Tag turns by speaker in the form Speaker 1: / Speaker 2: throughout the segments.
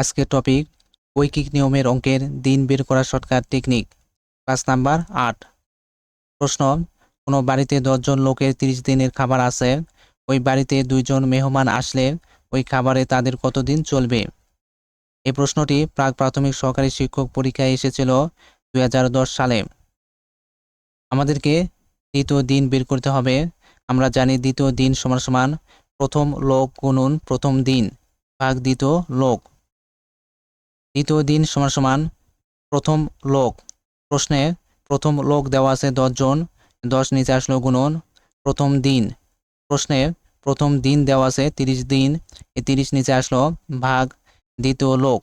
Speaker 1: আজকের টপিক ঐকিক নিয়মের অঙ্কের দিন বের করার শর্টকাট টেকনিক পাঁচ নাম্বার, আট। প্রশ্ন, কোনো বাড়িতে দশজন লোকের তিরিশ দিনের খাবার আছে, ওই বাড়িতে দুইজন মেহমান আসলে ওই খাবারে তাদের কতদিন চলবে? এই প্রশ্নটি প্রাক প্রাথমিক সহকারী শিক্ষক পরীক্ষায় এসেছিল দুই হাজার দশ সালে। আমাদেরকে দ্বিতীয় দিন বের করতে হবে। আমরা জানি দ্বিতীয় দিন সমান সমান প্রথম লোক গুণন প্রথম দিন, ভাগ দ্বিতীয় লোক। দ্বিতীয় দিন সমান সমান প্রথম লোক। প্রশ্নে প্রথম লোক দেওয়া আছে দশজন, দশ নিচে আসলো গুণন, প্রথম দিন। প্রশ্নে প্রথম দিন দেওয়া আছে তিরিশ দিন, এই তিরিশ নিচে আসলো ভাগ দ্বিতীয় লোক।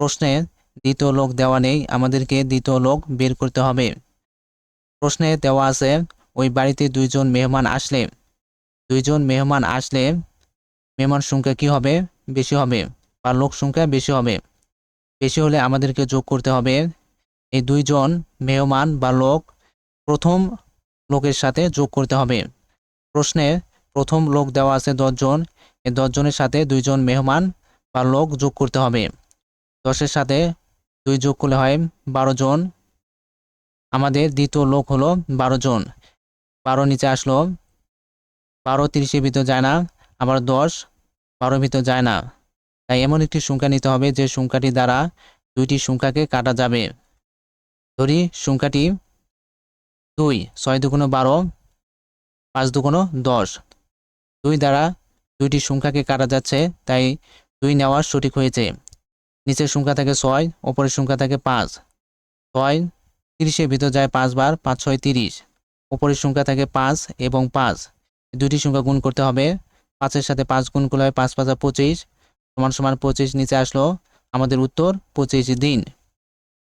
Speaker 1: প্রশ্নে দ্বিতীয় লোক দেওয়া নেই, আমাদেরকে দ্বিতীয় লোক বের করতে হবে। প্রশ্নে দেওয়া আছে, ওই বাড়িতে দুইজন মেহমান আসলে। দুইজন মেহমান আসলে, মেহমান সংখ্যা কি হবে? বেশি হবে বা লোক সংখ্যা বেশি হবে। বেশি হলে আমাদেরকে যোগ করতে হবে। এই দুইজন মেহমান বা লোক প্রথম লোকের সাথে যোগ করতে হবে। প্রশ্নে প্রথম লোক দেওয়া আছে দশজন। এই দশজনের সাথে দুইজন মেহমান বা লোক যোগ করতে হবে। দশের সাথে দুই যোগ করলে হয় বারো জন। আমাদের দ্বিতীয় লোক হলো বারো জন। বারো নিচে আসলো। বারো তিরিশের ভিতর যায় না। আবার দশ বারোর ভিতর যায় না। তাই এমন একটি সংখ্যা নিতে হবে যে সংখ্যাটি দ্বারা দুইটি সংখ্যাকে কাটা যাবে। ধরি সংখ্যাটি দুই, ছয় দুগুণ বারো, পাঁচ দুগুণ দশ। দুই দ্বারা দুইটি সংখ্যাকে কাটা যাচ্ছে, তাই দুই নেওয়া সঠিক হয়েছে। নিচের সংখ্যা থাকে ছয়, ওপরের সংখ্যা থাকে পাঁচ। ছয় তিরিশের ভিতর যায় পাঁচবার পাঁচ, ছয়, তিরিশ। ওপরের সংখ্যা থাকে পাঁচ এবং পাঁচ। দুইটি সংখ্যা গুণ করতে হবে। পাঁচের সাথে পাঁচ গুণ করলে হয় পাঁচ পাঁচা পঁচিশ। সমান সমান পঁচিশ নিচে আসলো। আমাদের উত্তর পঁচিশ দিন।